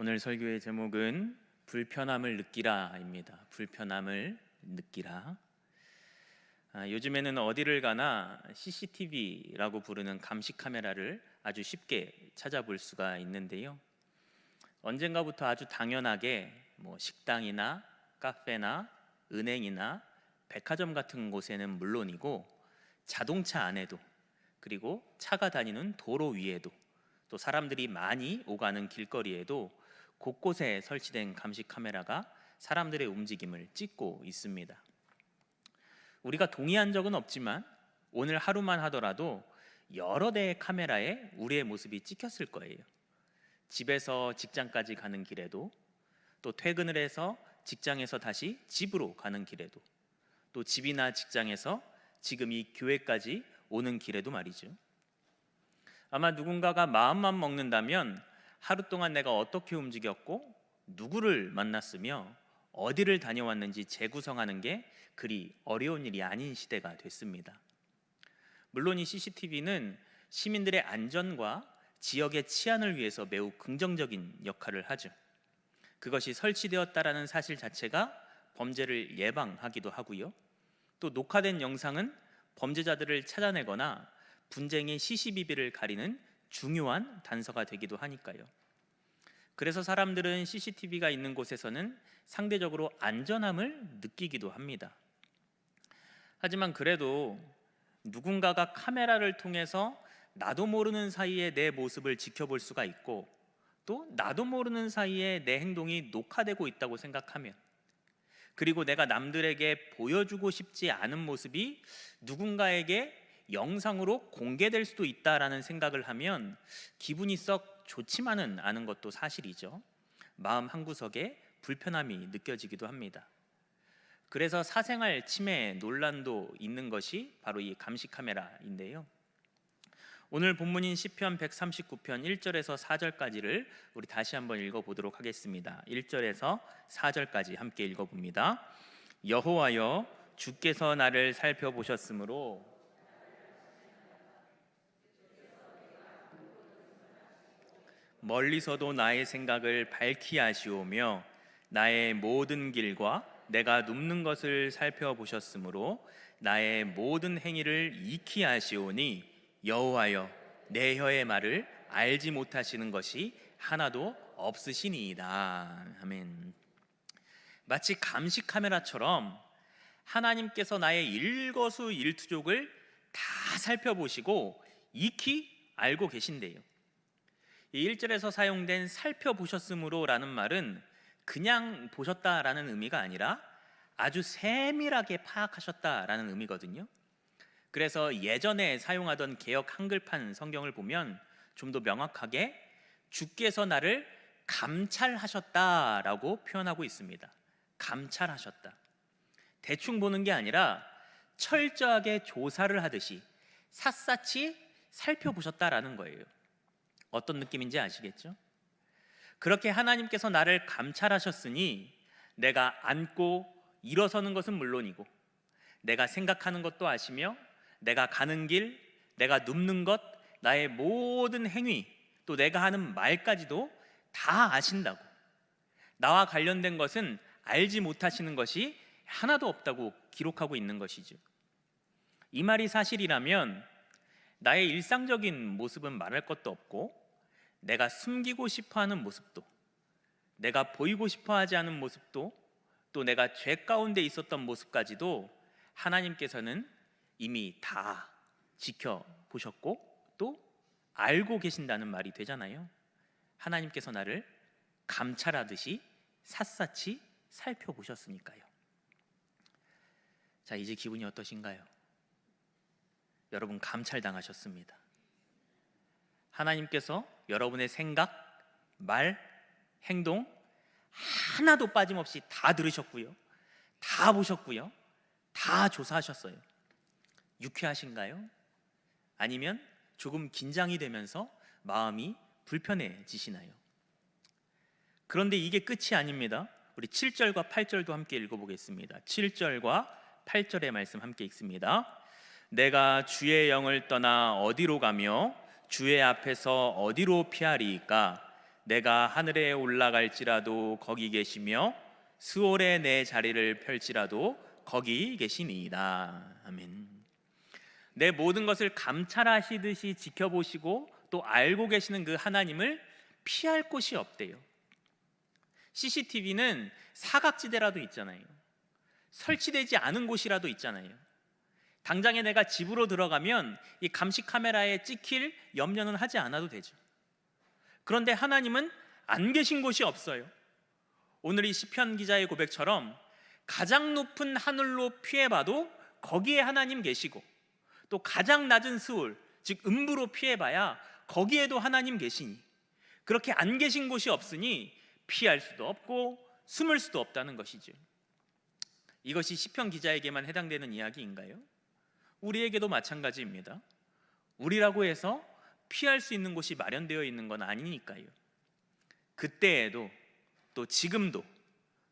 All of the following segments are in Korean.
오늘 설교의 제목은 불편함을 느끼라입니다. 불편함을 느끼라. 아, 요즘에는 어디를 가나 CCTV라고 부르는 감시 카메라를 아주 쉽게 찾아볼 수가 있는데요. 언젠가부터 아주 당연하게 뭐 식당이나 카페나 은행이나 백화점 같은 곳에는 물론이고 자동차 안에도 그리고 차가 다니는 도로 위에도 또 사람들이 많이 오가는 길거리에도 곳곳에 설치된 감시 카메라가 사람들의 움직임을 찍고 있습니다. 우리가 동의한 적은 없지만 오늘 하루만 하더라도 여러 대의 카메라에 우리의 모습이 찍혔을 거예요. 집에서 직장까지 가는 길에도 또 퇴근을 해서 직장에서 다시 집으로 가는 길에도 또 집이나 직장에서 지금 이 교회까지 오는 길에도 말이죠. 아마 누군가가 마음만 먹는다면 하루 동안 내가 어떻게 움직였고 누구를 만났으며 어디를 다녀왔는지 재구성하는 게 그리 어려운 일이 아닌 시대가 됐습니다. 물론 이 CCTV는 시민들의 안전과 지역의 치안을 위해서 매우 긍정적인 역할을 하죠. 그것이 설치되었다라는 사실 자체가 범죄를 예방하기도 하고요. 또 녹화된 영상은 범죄자들을 찾아내거나 분쟁의 시시비비를 가리는 중요한 단서가 되기도 하니까요. 그래서 사람들은 CCTV가 있는 곳에서는 상대적으로 안전함을 느끼기도 합니다. 하지만 그래도 누군가가 카메라를 통해서 나도 모르는 사이에 내 모습을 지켜볼 수가 있고 또 나도 모르는 사이에 내 행동이 녹화되고 있다고 생각하면 그리고 내가 남들에게 보여주고 싶지 않은 모습이 누군가에게 영상으로 공개될 수도 있다라는 생각을 하면 기분이 썩 좋지만은 않은 것도 사실이죠. 마음 한구석에 불편함이 느껴지기도 합니다. 그래서 사생활 침해 논란도 있는 것이 바로 이 감시 카메라인데요. 오늘 본문인 시편 139편 1절에서 4절까지를 우리 다시 한번 읽어 보도록 하겠습니다. 1절에서 4절까지 함께 읽어 봅니다. 여호와여 주께서 나를 살펴보셨으므로 멀리서도 나의 생각을 밝히 아시오며 나의 모든 길과 내가 눕는 것을 살펴보셨으므로 나의 모든 행위를 익히 아시오니 여호와여 내 혀의 말을 알지 못하시는 것이 하나도 없으시니이다. 아멘. 마치 감시 카메라처럼 하나님께서 나의 일거수 일투족을 다 살펴보시고 익히 알고 계신대요. 이 1절에서 사용된 살펴보셨으므로라는 말은 그냥 보셨다라는 의미가 아니라 아주 세밀하게 파악하셨다라는 의미거든요. 그래서 예전에 사용하던 개역 한글판 성경을 보면 좀 더 명확하게 주께서 나를 감찰하셨다라고 표현하고 있습니다. 감찰하셨다. 대충 보는 게 아니라 철저하게 조사를 하듯이 샅샅이 살펴보셨다라는 거예요. 어떤 느낌인지 아시겠죠? 그렇게 하나님께서 나를 감찰하셨으니 내가 앉고 일어서는 것은 물론이고 내가 생각하는 것도 아시며 내가 가는 길, 내가 눕는 것, 나의 모든 행위, 또 내가 하는 말까지도 다 아신다고. 나와 관련된 것은 알지 못하시는 것이 하나도 없다고 기록하고 있는 것이죠. 이 말이 사실이라면 나의 일상적인 모습은 말할 것도 없고 내가 숨기고 싶어 하는 모습도 내가 보이고 싶어 하지 않은 모습도 또 내가 죄 가운데 있었던 모습까지도 하나님께서는 이미 다 지켜 보셨고 또 알고 계신다는 말이 되잖아요. 하나님께서 나를 감찰하듯이 샅샅이 살펴보셨으니까요. 자, 이제 기분이 어떠신가요? 여러분 감찰당하셨습니다. 하나님께서 여러분의 생각, 말, 행동 하나도 빠짐없이 다 들으셨고요. 다 보셨고요. 다 조사하셨어요. 유쾌하신가요? 아니면 조금 긴장이 되면서 마음이 불편해지시나요? 그런데 이게 끝이 아닙니다. 우리 7절과 8절도 함께 읽어보겠습니다. 7절과 8절의 말씀 함께 읽습니다. 내가 주의 영을 떠나 어디로 가며 주의 앞에서 어디로 피하리이까? 내가 하늘에 올라갈지라도 거기 계시며 수월에 내 자리를 펼지라도 거기 계시니이다. 아멘. 내 모든 것을 감찰하시듯이 지켜보시고 또 알고 계시는 그 하나님을 피할 곳이 없대요. CCTV는 사각지대라도 있잖아요. 설치되지 않은 곳이라도 있잖아요. 당장에 내가 집으로 들어가면 이 감시 카메라에 찍힐 염려는 하지 않아도 되죠. 그런데 하나님은 안 계신 곳이 없어요. 오늘 이 시편 기자의 고백처럼 가장 높은 하늘로 피해봐도 거기에 하나님 계시고 또 가장 낮은 수울 즉 음부로 피해봐야 거기에도 하나님 계시니 그렇게 안 계신 곳이 없으니 피할 수도 없고 숨을 수도 없다는 것이죠. 이것이 시편 기자에게만 해당되는 이야기인가요? 우리에게도 마찬가지입니다. 우리라고 해서 피할 수 있는 곳이 마련되어 있는 건 아니니까요. 그때에도 또 지금도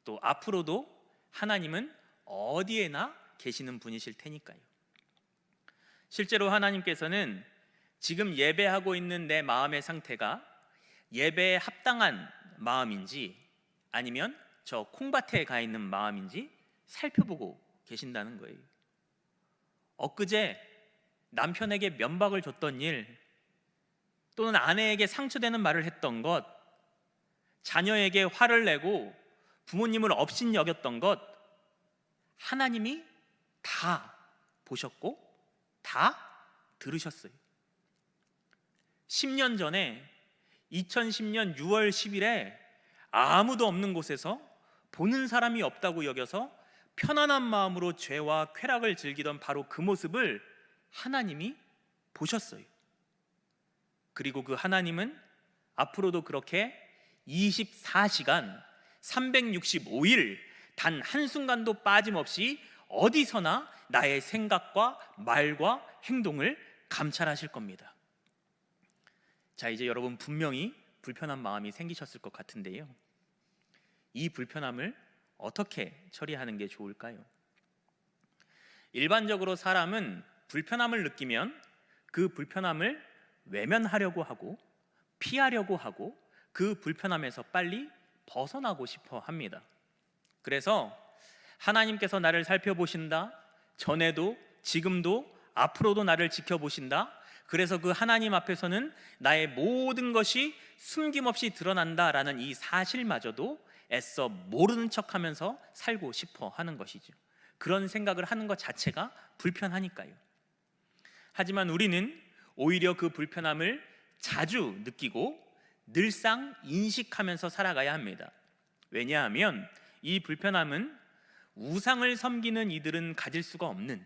또 앞으로도 하나님은 어디에나 계시는 분이실 테니까요. 실제로 하나님께서는 지금 예배하고 있는 내 마음의 상태가 예배에 합당한 마음인지 아니면 저 콩밭에 가 있는 마음인지 살펴보고 계신다는 거예요. 엊그제 남편에게 면박을 줬던 일 또는 아내에게 상처되는 말을 했던 것 자녀에게 화를 내고 부모님을 업신 여겼던 것 하나님이 다 보셨고 다 들으셨어요. 10년 전에 2010년 6월 10일에 아무도 없는 곳에서 보는 사람이 없다고 여겨서 편안한 마음으로 죄와 쾌락을 즐기던 바로 그 모습을 하나님이 보셨어요. 그리고 그 하나님은 앞으로도 그렇게 24시간 365일 단 한순간도 빠짐없이 어디서나 나의 생각과 말과 행동을 감찰하실 겁니다. 자, 이제 여러분 분명히 불편한 마음이 생기셨을 것 같은데요. 이 불편함을 어떻게 처리하는 게 좋을까요? 일반적으로 사람은 불편함을 느끼면 그 불편함을 외면하려고 하고 피하려고 하고 그 불편함에서 빨리 벗어나고 싶어 합니다. 그래서 하나님께서 나를 살펴보신다. 전에도 지금도 앞으로도 나를 지켜보신다. 그래서 그 하나님 앞에서는 나의 모든 것이 숨김없이 드러난다라는 이 사실마저도 애써 모르는 척하면서 살고 싶어 하는 것이죠. 그런 생각을 하는 것 자체가 불편하니까요. 하지만 우리는 오히려 그 불편함을 자주 느끼고 늘상 인식하면서 살아가야 합니다. 왜냐하면 이 불편함은 우상을 섬기는 이들은 가질 수가 없는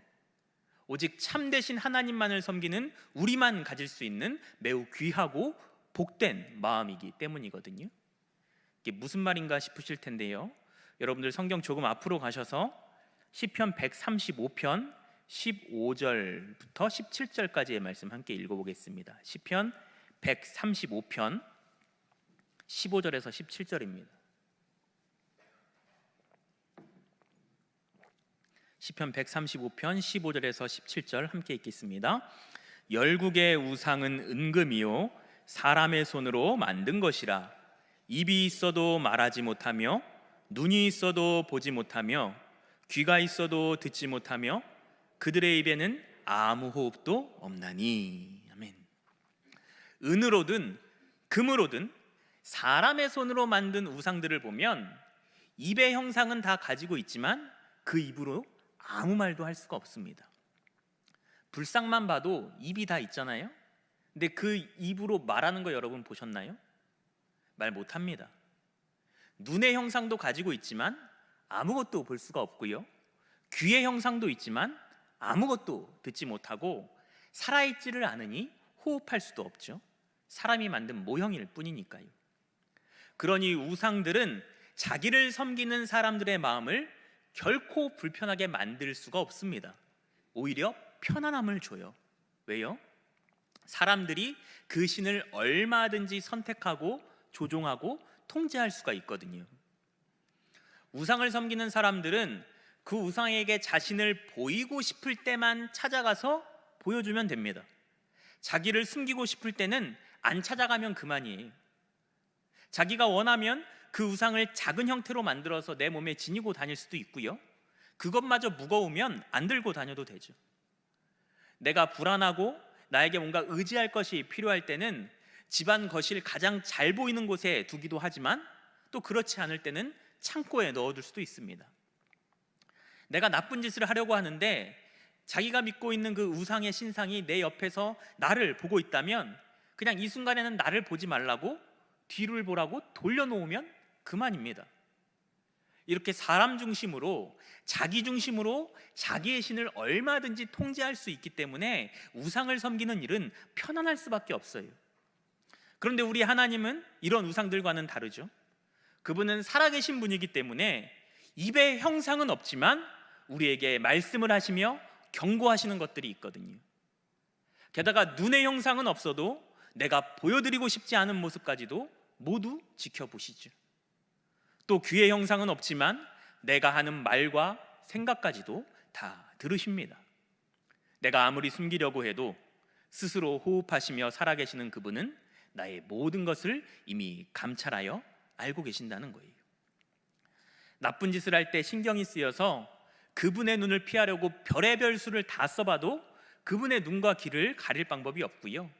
오직 참되신 하나님만을 섬기는 우리만 가질 수 있는 매우 귀하고 복된 마음이기 때문이거든요. 이게 무슨 말인가 싶으실 텐데요. 여러분들 성경 조금 앞으로 가셔서 시편 135편 15절부터 17절까지의 말씀 함께 읽어보겠습니다. 시편 135편 15절에서 17절입니다. 시편 135편 15절에서 17절 함께 읽겠습니다. 열국의 우상은 은금이요 사람의 손으로 만든 것이라 입이 있어도 말하지 못하며 눈이 있어도 보지 못하며 귀가 있어도 듣지 못하며 그들의 입에는 아무 호흡도 없나니 아멘. 은으로든 금으로든 사람의 손으로 만든 우상들을 보면 입의 형상은 다 가지고 있지만 그 입으로 아무 말도 할 수가 없습니다. 불상만 봐도 입이 다 있잖아요. 근데 그 입으로 말하는 거 여러분 보셨나요? 말 못합니다. 눈의 형상도 가지고 있지만 아무것도 볼 수가 없고요. 귀의 형상도 있지만 아무것도 듣지 못하고 살아있지를 않으니 호흡할 수도 없죠. 사람이 만든 모형일 뿐이니까요. 그러니 우상들은 자기를 섬기는 사람들의 마음을 결코 불편하게 만들 수가 없습니다. 오히려 편안함을 줘요. 왜요? 사람들이 그 신을 얼마든지 선택하고 조종하고 통제할 수가 있거든요. 우상을 섬기는 사람들은 그 우상에게 자신을 보이고 싶을 때만 찾아가서 보여주면 됩니다. 자기를 숨기고 싶을 때는 안 찾아가면 그만이에요. 자기가 원하면 그 우상을 작은 형태로 만들어서 내 몸에 지니고 다닐 수도 있고요. 그것마저 무거우면 안 들고 다녀도 되죠. 내가 불안하고 나에게 뭔가 의지할 것이 필요할 때는 집안 거실 가장 잘 보이는 곳에 두기도 하지만 또 그렇지 않을 때는 창고에 넣어둘 수도 있습니다. 내가 나쁜 짓을 하려고 하는데 자기가 믿고 있는 그 우상의 신상이 내 옆에서 나를 보고 있다면 그냥 이 순간에는 나를 보지 말라고 뒤를 보라고 돌려놓으면 그만입니다. 이렇게 사람 중심으로 자기 중심으로 자기의 신을 얼마든지 통제할 수 있기 때문에 우상을 섬기는 일은 편안할 수밖에 없어요. 그런데 우리 하나님은 이런 우상들과는 다르죠. 그분은 살아계신 분이기 때문에 입의 형상은 없지만 우리에게 말씀을 하시며 경고하시는 것들이 있거든요. 게다가 눈의 형상은 없어도 내가 보여드리고 싶지 않은 모습까지도 모두 지켜보시죠. 또 귀의 형상은 없지만 내가 하는 말과 생각까지도 다 들으십니다. 내가 아무리 숨기려고 해도 스스로 호흡하시며 살아계시는 그분은 나의 모든 것을 이미 감찰하여 알고 계신다는 거예요. 나쁜 짓을 할 때 신경이 쓰여서 그분의 눈을 피하려고 별의별 수를 다 써봐도 그분의 눈과 귀를 가릴 방법이 없고요.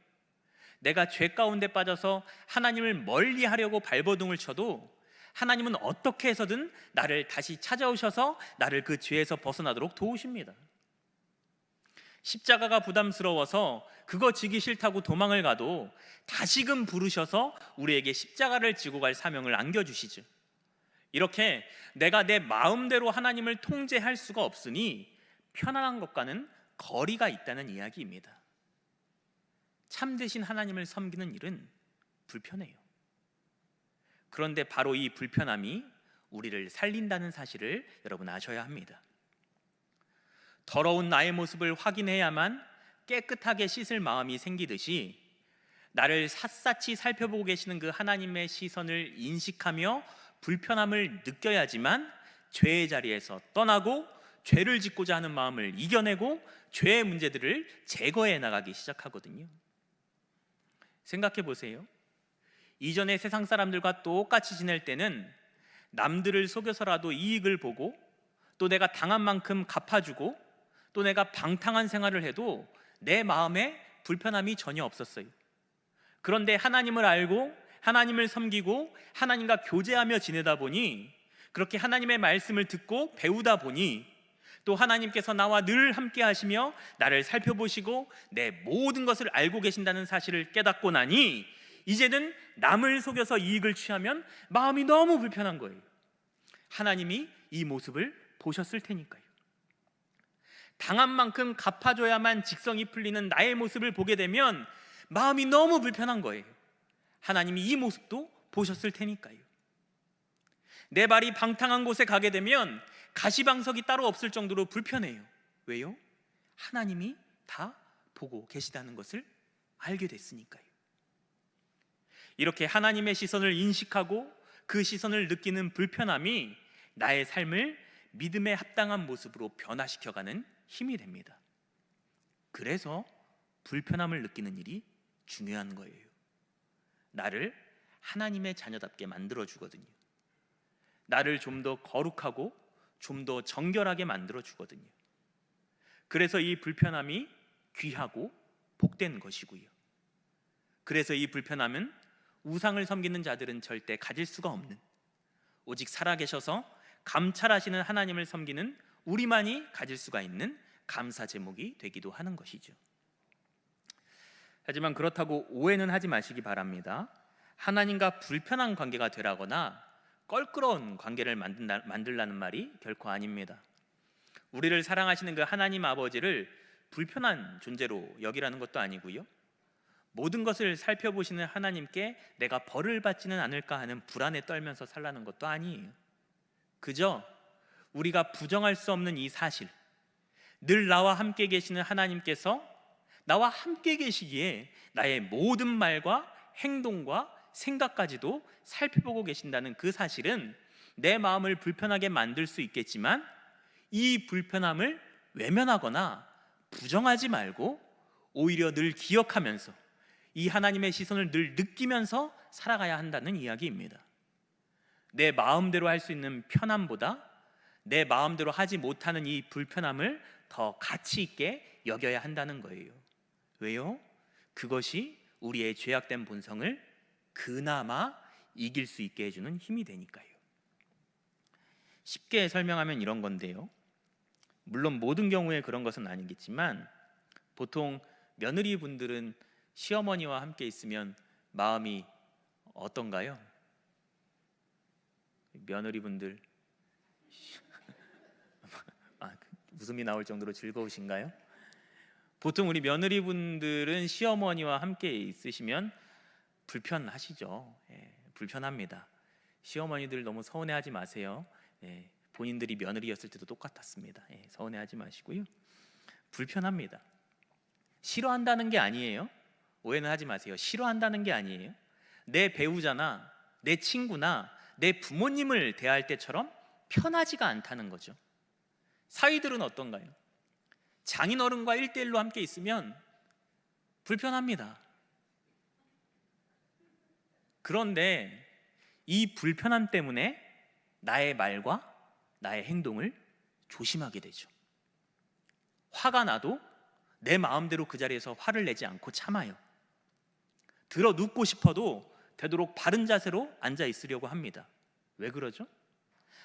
내가 죄 가운데 빠져서 하나님을 멀리 하려고 발버둥을 쳐도 하나님은 어떻게 해서든 나를 다시 찾아오셔서 나를 그 죄에서 벗어나도록 도우십니다. 십자가가 부담스러워서 그거 지기 싫다고 도망을 가도 다시금 부르셔서 우리에게 십자가를 지고 갈 사명을 안겨주시죠. 이렇게 내가 내 마음대로 하나님을 통제할 수가 없으니 편안한 것과는 거리가 있다는 이야기입니다. 참되신 하나님을 섬기는 일은 불편해요. 그런데 바로 이 불편함이 우리를 살린다는 사실을 여러분 아셔야 합니다. 더러운 나의 모습을 확인해야만 깨끗하게 씻을 마음이 생기듯이 나를 샅샅이 살펴보고 계시는 그 하나님의 시선을 인식하며 불편함을 느껴야지만 죄의 자리에서 떠나고 죄를 짓고자 하는 마음을 이겨내고 죄의 문제들을 제거해 나가기 시작하거든요. 생각해 보세요. 이전에 세상 사람들과 똑같이 지낼 때는 남들을 속여서라도 이익을 보고 또 내가 당한 만큼 갚아주고 또 내가 방탕한 생활을 해도 내 마음에 불편함이 전혀 없었어요. 그런데 하나님을 알고 하나님을 섬기고 하나님과 교제하며 지내다 보니 그렇게 하나님의 말씀을 듣고 배우다 보니 또 하나님께서 나와 늘 함께 하시며 나를 살펴보시고 내 모든 것을 알고 계신다는 사실을 깨닫고 나니 이제는 남을 속여서 이익을 취하면 마음이 너무 불편한 거예요. 하나님이 이 모습을 보셨을 테니까요. 당한 만큼 갚아줘야만 직성이 풀리는 나의 모습을 보게 되면 마음이 너무 불편한 거예요. 하나님이 이 모습도 보셨을 테니까요. 내 발이 방탕한 곳에 가게 되면 가시방석이 따로 없을 정도로 불편해요. 왜요? 하나님이 다 보고 계시다는 것을 알게 됐으니까요. 이렇게 하나님의 시선을 인식하고 그 시선을 느끼는 불편함이 나의 삶을 믿음에 합당한 모습으로 변화시켜가는 힘이 됩니다. 그래서 불편함을 느끼는 일이 중요한 거예요. 나를 하나님의 자녀답게 만들어 주거든요. 나를 좀 더 거룩하고 좀 더 정결하게 만들어 주거든요. 그래서 이 불편함이 귀하고 복된 것이고요. 그래서 이 불편함은 우상을 섬기는 자들은 절대 가질 수가 없는 오직 살아계셔서 감찰하시는 하나님을 섬기는 우리만이 가질 수가 있는 감사 제목이 되기도 하는 것이죠. 하지만 그렇다고 오해는 하지 마시기 바랍니다. 하나님과 불편한 관계가 되라거나 껄끄러운 관계를 만든다, 만들라는 말이 결코 아닙니다. 우리를 사랑하시는 그 하나님 아버지를 불편한 존재로 여기라는 것도 아니고요. 모든 것을 살펴보시는 하나님께 내가 벌을 받지는 않을까 하는 불안에 떨면서 살라는 것도 아니에요. 그저 우리가 부정할 수 없는 이 사실, 늘 나와 함께 계시는 하나님께서 나와 함께 계시기에 나의 모든 말과 행동과 생각까지도 살펴보고 계신다는 그 사실은 내 마음을 불편하게 만들 수 있겠지만 이 불편함을 외면하거나 부정하지 말고 오히려 늘 기억하면서 이 하나님의 시선을 늘 느끼면서 살아가야 한다는 이야기입니다. 내 마음대로 할 수 있는 편함보다 내 마음대로 하지 못하는 이 불편함을 더 가치 있게 여겨야 한다는 거예요. 왜요? 그것이 우리의 죄악된 본성을 그나마 이길 수 있게 해주는 힘이 되니까요. 쉽게 설명하면 이런 건데요. 물론 모든 경우에 그런 것은 아니겠지만 보통 며느리 분들은 시어머니와 함께 있으면 마음이 어떤가요? 며느리 분들 아, 웃음이 나올 정도로 즐거우신가요? 보통 우리 며느리 분들은 시어머니와 함께 있으시면 불편하시죠. 예, 불편합니다. 시어머니들 너무 서운해하지 마세요. 예, 본인들이 며느리였을 때도 똑같았습니다. 예, 서운해하지 마시고요. 불편합니다. 싫어한다는 게 아니에요. 오해는 하지 마세요. 싫어한다는 게 아니에요. 내 배우자나 내 친구나 내 부모님을 대할 때처럼 편하지가 않다는 거죠. 사위들은 어떤가요? 장인어른과 일대일로 함께 있으면 불편합니다. 그런데 이 불편함 때문에 나의 말과 나의 행동을 조심하게 되죠. 화가 나도 내 마음대로 그 자리에서 화를 내지 않고 참아요. 들어 눕고 싶어도 되도록 바른 자세로 앉아 있으려고 합니다. 왜 그러죠?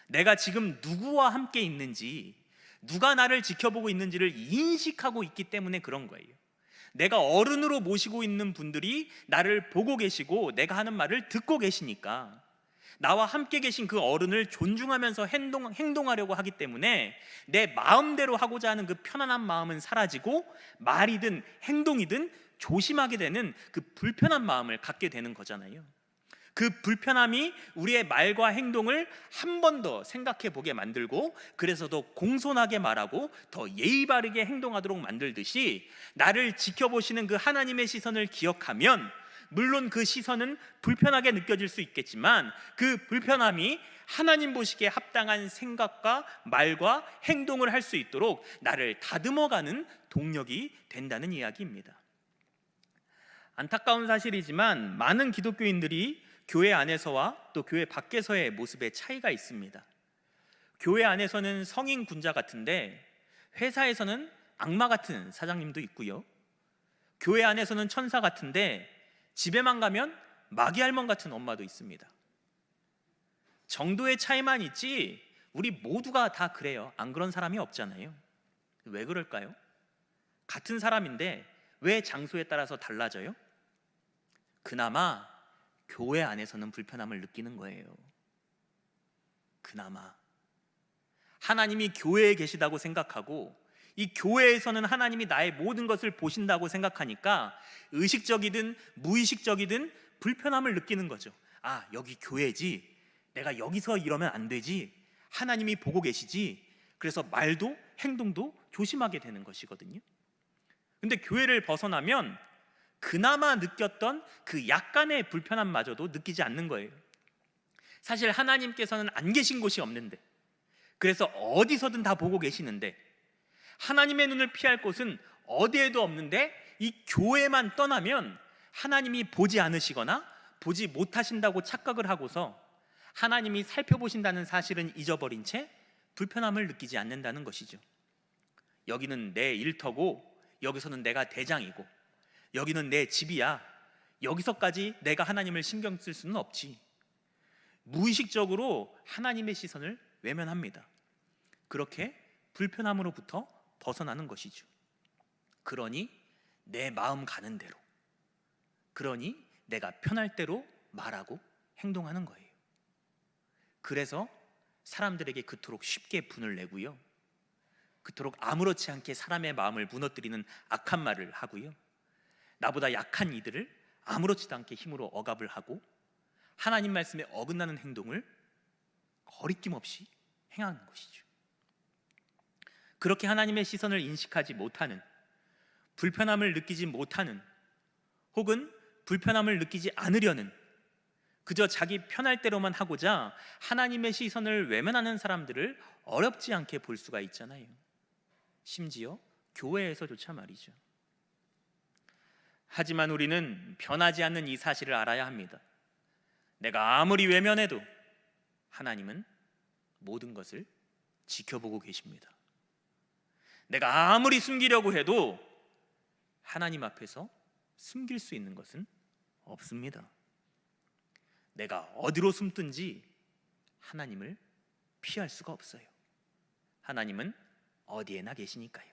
내가 지금 누구와 함께 있는지, 누가 나를 지켜보고 있는지를 인식하고 있기 때문에 그런 거예요. 내가 어른으로 모시고 있는 분들이 나를 보고 계시고 내가 하는 말을 듣고 계시니까 나와 함께 계신 그 어른을 존중하면서 행동, 행동하려고 하기 때문에 내 마음대로 하고자 하는 그 편안한 마음은 사라지고 말이든 행동이든 조심하게 되는 그 불편한 마음을 갖게 되는 거잖아요. 그 불편함이 우리의 말과 행동을 한 번 더 생각해 보게 만들고 그래서 더 공손하게 말하고 더 예의 바르게 행동하도록 만들듯이 나를 지켜보시는 그 하나님의 시선을 기억하면 물론 그 시선은 불편하게 느껴질 수 있겠지만 그 불편함이 하나님 보시기에 합당한 생각과 말과 행동을 할 수 있도록 나를 다듬어가는 동력이 된다는 이야기입니다. 안타까운 사실이지만 많은 기독교인들이 교회 안에서와 또 교회 밖에서의 모습에 차이가 있습니다. 교회 안에서는 성인 군자 같은데 회사에서는 악마 같은 사장님도 있고요. 교회 안에서는 천사 같은데 집에만 가면 마귀 할멈 같은 엄마도 있습니다. 정도의 차이만 있지 우리 모두가 다 그래요. 안 그런 사람이 없잖아요. 왜 그럴까요? 같은 사람인데 왜 장소에 따라서 달라져요? 그나마 교회 안에서는 불편함을 느끼는 거예요. 그나마 하나님이 교회에 계시다고 생각하고 이 교회에서는 하나님이 나의 모든 것을 보신다고 생각하니까 의식적이든 무의식적이든 불편함을 느끼는 거죠. 아, 여기 교회지. 내가 여기서 이러면 안 되지. 하나님이 보고 계시지. 그래서 말도 행동도 조심하게 되는 것이거든요. 근데 교회를 벗어나면 그나마 느꼈던 그 약간의 불편함마저도 느끼지 않는 거예요. 사실 하나님께서는 안 계신 곳이 없는데, 그래서 어디서든 다 보고 계시는데, 하나님의 눈을 피할 곳은 어디에도 없는데, 이 교회만 떠나면 하나님이 보지 않으시거나 보지 못하신다고 착각을 하고서 하나님이 살펴보신다는 사실은 잊어버린 채 불편함을 느끼지 않는다는 것이죠. 여기는 내 일터고, 여기서는 내가 대장이고, 여기는 내 집이야. 여기서까지 내가 하나님을 신경 쓸 수는 없지. 무의식적으로 하나님의 시선을 외면합니다. 그렇게 불편함으로부터 벗어나는 것이죠. 그러니 내 마음 가는 대로, 그러니 내가 편할 대로 말하고 행동하는 거예요. 그래서 사람들에게 그토록 쉽게 분을 내고요. 그토록 아무렇지 않게 사람의 마음을 무너뜨리는 악한 말을 하고요. 나보다 약한 이들을 아무렇지도 않게 힘으로 억압을 하고 하나님 말씀에 어긋나는 행동을 거리낌 없이 행하는 것이죠. 그렇게 하나님의 시선을 인식하지 못하는 불편함을 느끼지 못하는 혹은 불편함을 느끼지 않으려는 그저 자기 편할 대로만 하고자 하나님의 시선을 외면하는 사람들을 어렵지 않게 볼 수가 있잖아요. 심지어 교회에서조차 말이죠. 하지만 우리는 변하지 않는 이 사실을 알아야 합니다. 내가 아무리 외면해도 하나님은 모든 것을 지켜보고 계십니다. 내가 아무리 숨기려고 해도 하나님 앞에서 숨길 수 있는 것은 없습니다. 내가 어디로 숨든지 하나님을 피할 수가 없어요. 하나님은 어디에나 계시니까요.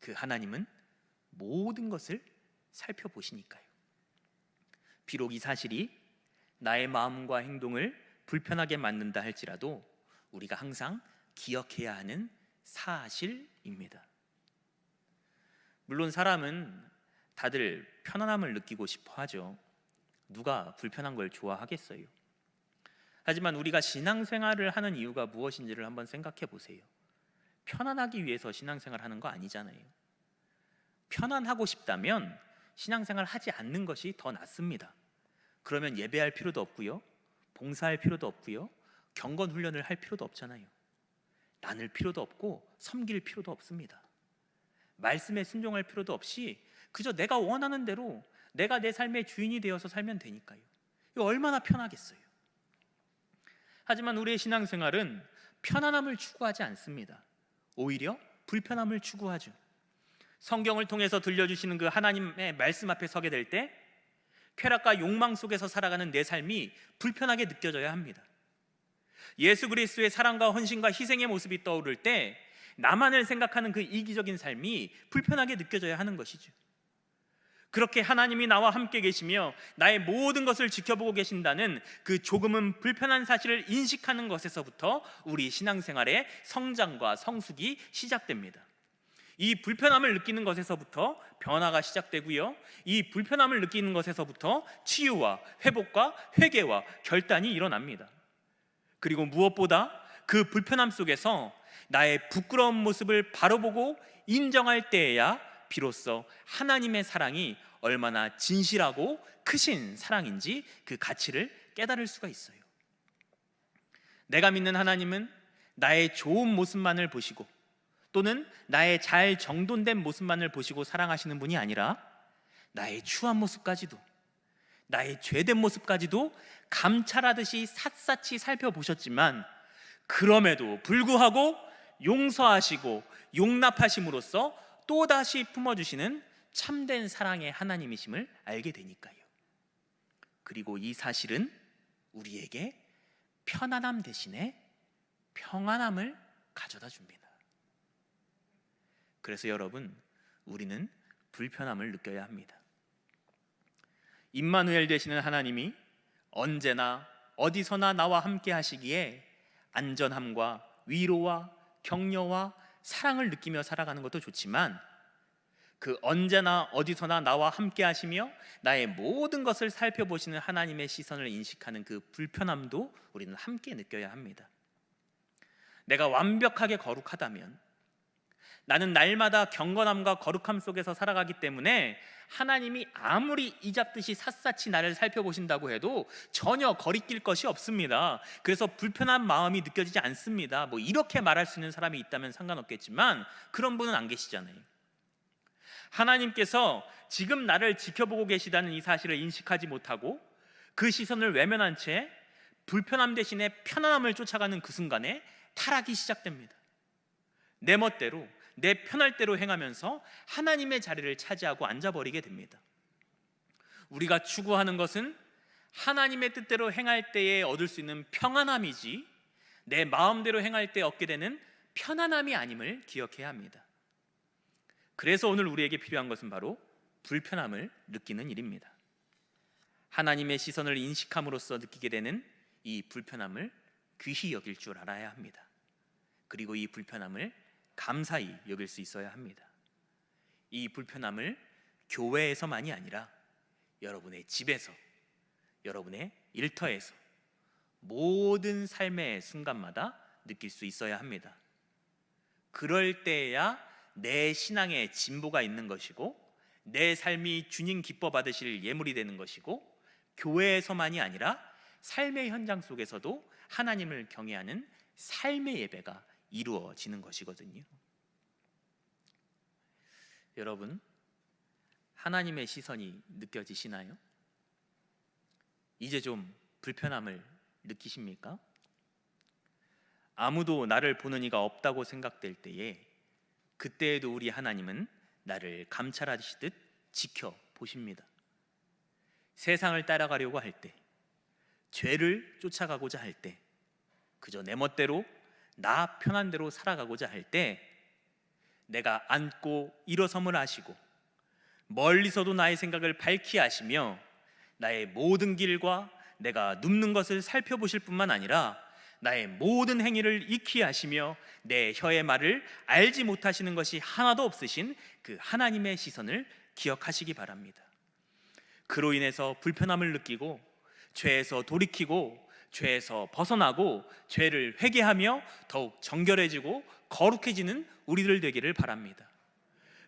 그 하나님은 모든 것을 살펴보시니까요. 비록 이 사실이 나의 마음과 행동을 불편하게 만든다 할지라도 우리가 항상 기억해야 하는 사실입니다. 물론 사람은 다들 편안함을 느끼고 싶어 하죠. 누가 불편한 걸 좋아하겠어요? 하지만 우리가 신앙생활을 하는 이유가 무엇인지를 한번 생각해 보세요. 편안하기 위해서 신앙생활 하는 거 아니잖아요. 편안하고 싶다면 신앙생활 하지 않는 것이 더 낫습니다. 그러면 예배할 필요도 없고요. 봉사할 필요도 없고요. 경건 훈련을 할 필요도 없잖아요. 나눌 필요도 없고 섬길 필요도 없습니다. 말씀에 순종할 필요도 없이 그저 내가 원하는 대로 내가 내 삶의 주인이 되어서 살면 되니까요. 이거 얼마나 편하겠어요. 하지만 우리의 신앙생활은 편안함을 추구하지 않습니다. 오히려 불편함을 추구하죠. 성경을 통해서 들려주시는 그 하나님의 말씀 앞에 서게 될 때 쾌락과 욕망 속에서 살아가는 내 삶이 불편하게 느껴져야 합니다. 예수 그리스도의 사랑과 헌신과 희생의 모습이 떠오를 때 나만을 생각하는 그 이기적인 삶이 불편하게 느껴져야 하는 것이죠. 그렇게 하나님이 나와 함께 계시며 나의 모든 것을 지켜보고 계신다는 그 조금은 불편한 사실을 인식하는 것에서부터 우리 신앙생활의 성장과 성숙이 시작됩니다. 이 불편함을 느끼는 것에서부터 변화가 시작되고요. 이 불편함을 느끼는 것에서부터 치유와 회복과 회개와 결단이 일어납니다. 그리고 무엇보다 그 불편함 속에서 나의 부끄러운 모습을 바로 보고 인정할 때에야 비로소 하나님의 사랑이 얼마나 진실하고 크신 사랑인지 그 가치를 깨달을 수가 있어요. 내가 믿는 하나님은 나의 좋은 모습만을 보시고 또는 나의 잘 정돈된 모습만을 보시고 사랑하시는 분이 아니라 나의 추한 모습까지도 나의 죄된 모습까지도 감찰하듯이 샅샅이 살펴보셨지만 그럼에도 불구하고 용서하시고 용납하심으로써 또다시 품어주시는 참된 사랑의 하나님이심을 알게 되니까요. 그리고 이 사실은 우리에게 편안함 대신에 평안함을 가져다 줍니다. 그래서 여러분, 우리는 불편함을 느껴야 합니다. 임마누엘 되시는 하나님이 언제나 어디서나 나와 함께 하시기에 안전함과 위로와 격려와 사랑을 느끼며 살아가는 것도 좋지만 그 언제나 어디서나 나와 함께 하시며 나의 모든 것을 살펴보시는 하나님의 시선을 인식하는 그 불편함도 우리는 함께 느껴야 합니다. 내가 완벽하게 거룩하다면 나는 날마다 경건함과 거룩함 속에서 살아가기 때문에 하나님이 아무리 이 잡듯이 샅샅이 나를 살펴보신다고 해도 전혀 거리낄 것이 없습니다. 그래서 불편한 마음이 느껴지지 않습니다. 뭐 이렇게 말할 수 있는 사람이 있다면 상관없겠지만 그런 분은 안 계시잖아요. 하나님께서 지금 나를 지켜보고 계시다는 이 사실을 인식하지 못하고 그 시선을 외면한 채 불편함 대신에 편안함을 쫓아가는 그 순간에 타락이 시작됩니다. 내 멋대로 내 편할 대로 행하면서 하나님의 자리를 차지하고 앉아버리게 됩니다. 우리가 추구하는 것은 하나님의 뜻대로 행할 때에 얻을 수 있는 평안함이지 내 마음대로 행할 때 얻게 되는 편안함이 아님을 기억해야 합니다. 그래서 오늘 우리에게 필요한 것은 바로 불편함을 느끼는 일입니다. 하나님의 시선을 인식함으로써 느끼게 되는 이 불편함을 귀히 여길 줄 알아야 합니다. 그리고 이 불편함을 감사히 여길 수 있어야 합니다. 이 불편함을 교회에서만이 아니라 여러분의 집에서, 여러분의 일터에서 모든 삶의 순간마다 느낄 수 있어야 합니다. 그럴 때야 내 신앙에 진보가 있는 것이고 내 삶이 주님 기뻐 받으실 예물이 되는 것이고 교회에서만이 아니라 삶의 현장 속에서도 하나님을 경외하는 삶의 예배가 이루어지는 것이거든요. 여러분, 하나님의 시선이 느껴지시나요? 이제 좀 불편함을 느끼십니까? 아무도 나를 보는 이가 없다고 생각될 때에 그때에도 우리 하나님은 나를 감찰하시듯 지켜 보십니다. 세상을 따라가려고 할 때, 죄를 쫓아가고자 할 때, 그저 내 멋대로 나 편한 대로 살아가고자 할 때, 내가 앉고 일어섬을 하시고 멀리서도 나의 생각을 밝히 하시며 나의 모든 길과 내가 눕는 것을 살펴보실 뿐만 아니라 나의 모든 행위를 익히 하시며 내 혀의 말을 알지 못하시는 것이 하나도 없으신 그 하나님의 시선을 기억하시기 바랍니다. 그로 인해서 불편함을 느끼고 죄에서 돌이키고 죄에서 벗어나고 죄를 회개하며 더욱 정결해지고 거룩해지는 우리들 되기를 바랍니다.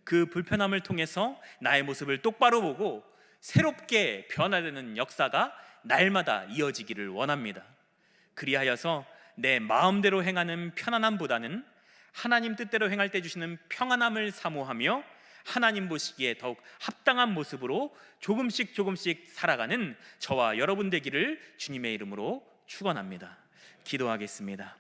그 불편함을 통해서 나의 모습을 똑바로 보고 새롭게 변화되는 역사가 날마다 이어지기를 원합니다. 그리하여서 내 마음대로 행하는 편안함보다는 하나님 뜻대로 행할 때 주시는 평안함을 사모하며 하나님 보시기에 더욱 합당한 모습으로 조금씩 조금씩 살아가는 저와 여러분 되기를 주님의 이름으로 축원합니다. 기도하겠습니다.